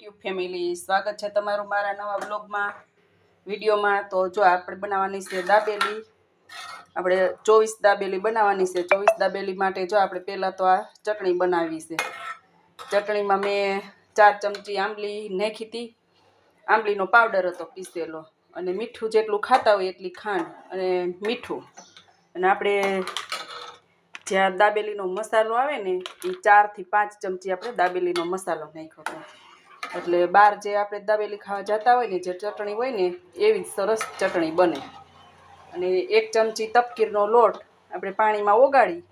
YouTube family, સ્વાગત છે તમારું મારા નવા બ્લોગમાં વિડીયોમાં. તો જો આપણે બનાવવાની છે દાબેલી. આપણે ચોવીસ દાબેલી બનાવવાની છે. ચોવીસ દાબેલી માટે જો આપણે પહેલાં તો આ ચટણી બનાવી છે. ચટણીમાં મેં ચાર ચમચી આંબલી નાખી હતી. આંબલીનો પાવડર હતો પીસેલો. અને મીઠું જેટલું ખાતા હોય એટલી ખાંડ અને મીઠું. અને આપણે જ્યાં દાબેલીનો મસાલો આવે ને, એ ચારથી પાંચ ચમચી આપણે દાબેલીનો મસાલો નાખ્યો હતો. એટલે બહાર જે આપણે દાબેલી ખાવા જતા હોય ને, જે ચટણી હોય ને, એવી જ સરસ ચટણી બને. અને એક ચમચી તપકીરનો લોટ આપણે પાણીમાં ઓગાળી,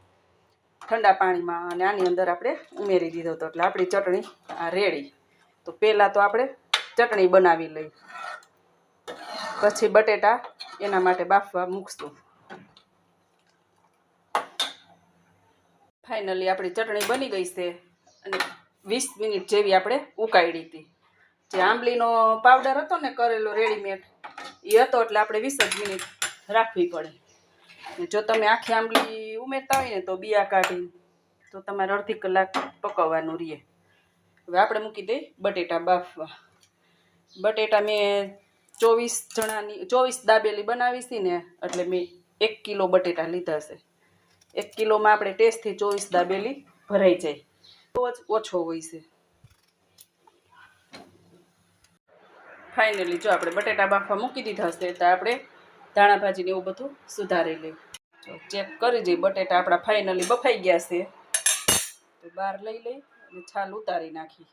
ઠંડા પાણીમાં અને આની અંદર આપણે ઉમેરી દીધો હતો. એટલે આપણી ચટણી આ રેડી. તો પહેલાં તો આપણે ચટણી બનાવી લઈ પછી બટેટા એના માટે બાફવા મૂકશું. ફાઇનલી આપણી ચટણી બની ગઈ છે. અને વીસ મિનિટ જેવી આપણે ઉકાળી હતી. જે આંબલીનો પાવડર હતો ને કરેલો રેડીમેડ એ હતો એટલે આપણે વીસ જ મિનિટ રાખવી પડે. જો તમે આખી આંબલી ઉમેરતા હોય ને તો બિયા કાઢી તો તમારે અડધી કલાક પકવવાનું રહે. હવે આપણે મૂકી દઈએ બટેટા બાફવા. બટેટા મેં ચોવીસ જણાની, ચોવીસ દાબેલી બનાવી હતી ને, એટલે મેં એક કિલો બટેટા લીધા છે. એક કિલોમાં આપણે ટેસ્ટથી ચોવીસ દાબેલી ભરાઈ જાય. બહુ જ ઓછો હોય છે. ફાઇનલી જો આપણે બટેટા બાફવા મૂકી દીધા છે તો આપણે ધાણા ભાજીને એવું બધું સુધારી લઈએ. ચેક કરી જઈએ બટેટા આપણા ફાઇનલી બફાઈ ગયા છે. તો બહાર લઈ લઈ અને છાલ ઉતારી નાખી.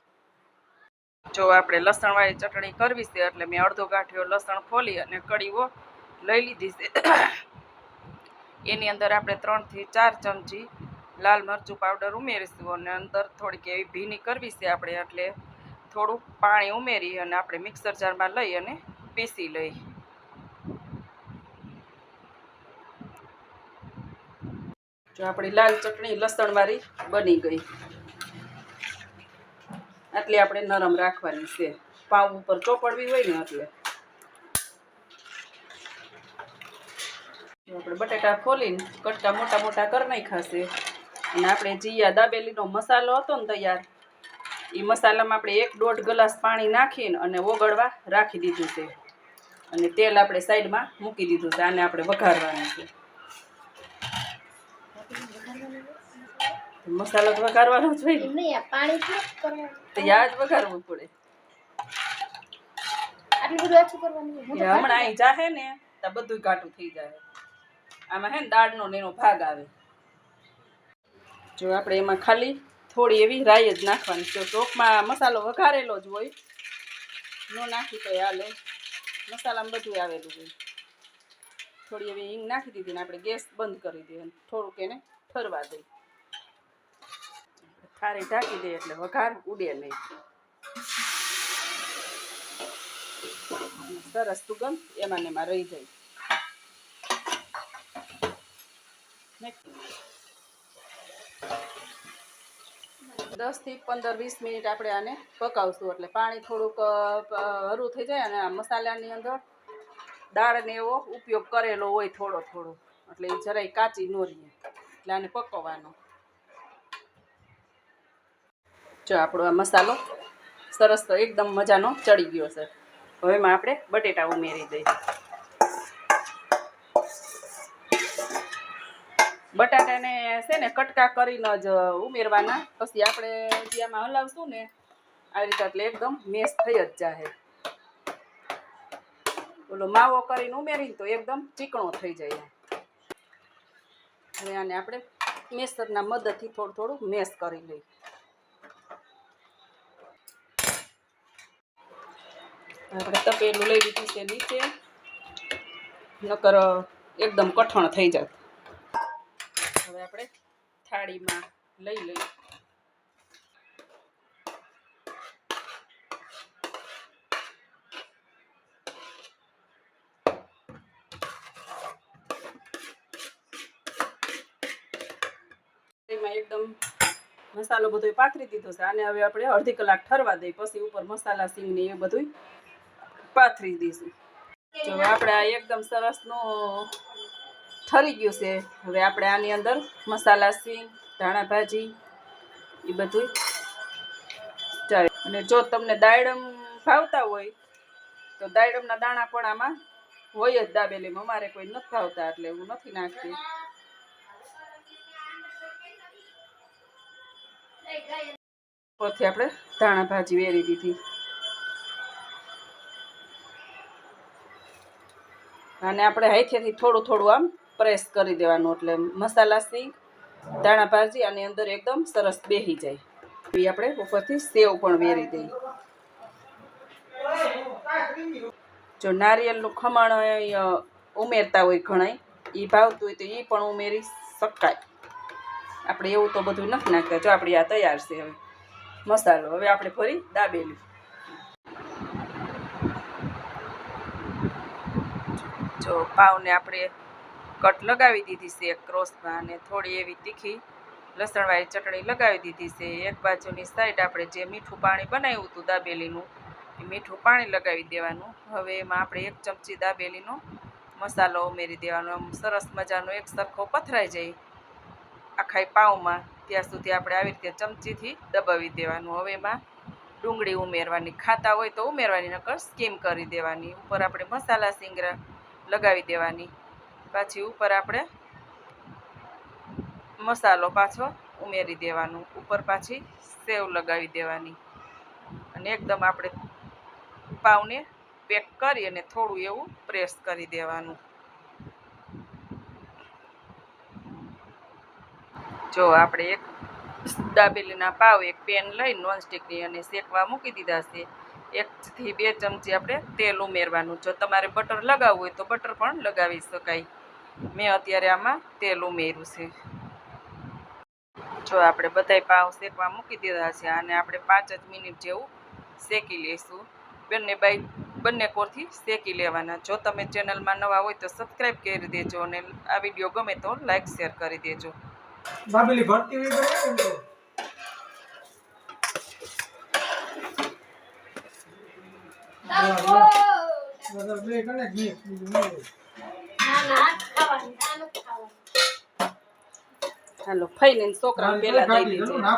જો આપણે લસણવાળી ચટણી કરવી છે, એટલે મેં અડધો ગાંઠિયો લસણ ફોલી અને કડીઓ લઈ લીધી છે. એની અંદર આપણે ત્રણથી ચાર ચમચી લાલ મરચું પાવડર ઉમેરીશું અને અંદર થોડીક એવી ભીની કરવી છે આપણે, એટલે થોડુંક પાણી ઉમેરી અને આપણે મિક્સર જારમાં લઈ અને પીસી લઈ. જો આપણી લાલ ચટણી લસણવાળી બની ગઈ. આટલી આપણે નરમ રાખવાની છે. પાવ ઉપર ચોપડવી હોય ને એટલે. આપણે બટેટા ખોલીને કટકા મોટા મોટા કરી નાખ્યા અને આપણે જીયા દાબેલીનો મસાલો હતો ને તૈયાર એ મસાલામાં આપણે એક દોઢ ગ્લાસ પાણી નાખીને અને ઓગળવા રાખી દીધું છે. અને તેલ આપણે સાઈડમાં મૂકી દીધું છે આને આપણે વઘારવાનું છે. મસાલો તો વઘારવાનો જ હોય ને. નહીં આ પાણી થોડુંક કરવાનું તો યાદ વઘારવું પડે. હમણાં અહીં જાહે ને તો બધું ઘાટું થઈ જાય આમાં હે ને દાળનો ને એનો ભાગ આવે. જો આપણે એમાં ખાલી થોડી એવી રાઈ જ નાખવાની. જો ચોકમાં મસાલો વઘારેલો જ હોય, ન નાખી તો હાલે. મસાલામાં બધું આવેલું હોય. થોડી એવી હિંગ નાખી દીધી ને આપણે ગેસ બંધ કરી દઈએ થોડુંક એને ઠરવા દઈએ. થાળી ઢાંકી દઈએ એટલે વઘાર ઉડે નહીં. સરસ સુગંધ એમાં ને એમાં રહી જાય. દસથી પંદર, વીસ મિનિટ આપણે આને પકાવશું. એટલે પાણી થોડુંક હરું થઈ જાય અને આ મસાલાની અંદર દાળને એવો ઉપયોગ કરેલો હોય થોડો થોડો. એટલે એ જરાય કાચી ન રહીએ એટલે આને પકવવાનો. જો આપણો આ મસાલો સરસ તો એકદમ મજાનો ચડી ગયો છે. હવે એમાં આપણે બટેટા ઉમેરી દઈએ. બટાટાને છે ને કટકા કરીને જ ઉમેરવાના. પછી આપણે જે આમાં હલાવશું ને આવી રીતે એટલે એકદમ મેશ થઈ જ જાહે. ઓલો માવો કરીને ઉમેરીને તો એકદમ ચીકણો થઈ જાય હવે આને આપણે મેસરના મદદથી થોડું થોડું મેશ કરી લઈએ. આપણે તપેલું લઈ લીધું છે નીચે. નકર એકદમ કઠણ થઈ જાય હવે આપણે થાળીમાં લઈ લઈએ. એમાં એકદમ મસાલો બધો પાથરી દીધો છે. આને હવે આપણે અડધી કલાક ઠરવા દઈએ. પછી ઉપર મસાલા સિંગ ને એ બધું પાથરી દઈશું. જો આપણે આ એકદમ સરસનું ઠરી ગયું છે. હવે આપણે આની અંદર મસાલા, સિંગ, ધાણા ભાજી, એ બધું અને જો તમને દાયડમ ભાવતા હોય, તો દાયડમના દાણા પણ આમાં હોય જ દાબેલીમાં. અમારે કોઈ નથી ભાવતા, એટલે હું નથી નાખતી. ઉપરથી આપણે ધાણા ભાજી વેરી દીધી. અને આપણે હાથેથી થોડું થોડું આમ પ્રેસ કરી દેવાનું એટલે મસાલાથી ધાણા ભાજી આની અંદર એકદમ સરસ બેહી જાય. એ આપણે ઉપરથી સેવ પણ વેરી દઈએ. જો નારિયેળનું ખમણ ઉમેરતા હોય ઘણાય એ ભાવતું હોય તો એ પણ ઉમેરી શકાય. આપણે એવું તો બધું નથી નાખતા જો આપણી આ તૈયાર છે હવે. મસાલો. હવે આપણે ફરી દાબેલી. જો પાવને આપણે કટ લગાવી દીધી છે એક ક્રોસમાં અને થોડી એવી તીખી લસણવાળી ચટણી લગાવી દીધી છે. એક બાજુની સાઈડ આપણે જે મીઠું પાણી બનાવ્યું હતું દાબેલીનું, એ મીઠું પાણી લગાવી દેવાનું. હવે એમાં આપણે એક ચમચી દાબેલીનો મસાલો ઉમેરી દેવાનો. આમ સરસ મજાનો એક સરખો પથરાઈ જાય આખા પાઉમાં. ત્યાં સુધી આપણે આવી રીતે ચમચીથી દબાવી દેવાનું. હવે એમાં ડુંગળી ઉમેરવાની, ખાતા હોય તો ઉમેરવાની, નકર સ્કીમ કરી દેવાની. ઉપર આપણે મસાલા સિંગરા લગાવી દેવાની. પાછી ઉપર આપણે મસાલો પાછો ઉમેરી દેવાનો. ઉપર પાછી સેવ લગાવી દેવાની. અને એકદમ આપણે પાવને પેક કરી અને થોડું એવું પ્રેસ કરી દેવાનું. જો આપણે એક દાબેલીના પાવ, એક પેન લઈ નોનસ્ટિકની અને શેકવા મૂકી દીધા છે. એકથી બે ચમચી આપણે તેલ ઉમેરવાનું. જો તમારે બટર લગાવવું હોય તો બટર પણ લગાવી શકાય. મેં અત્યારે આમાં તેલ ઉમેર્યું છે. જો આપણે બધાય પાવ શેકવા મૂકી દીધા છે અને આપણે પાંચ જ મિનિટ જેવું શેકી લઈશું. બંને બાઈ બંને કોરથી શેકી લેવાના. જો તમે ચેનલમાં નવા હોય તો સબસ્ક્રાઈબ કરી દેજો અને આ વીડિયો ગમે તો લાઈક શેર કરી દેજો. ભરતી હોય તો ખાવાની ફઈ હાલો ફઈને છોકરા પેલા પહેલા દઈ ના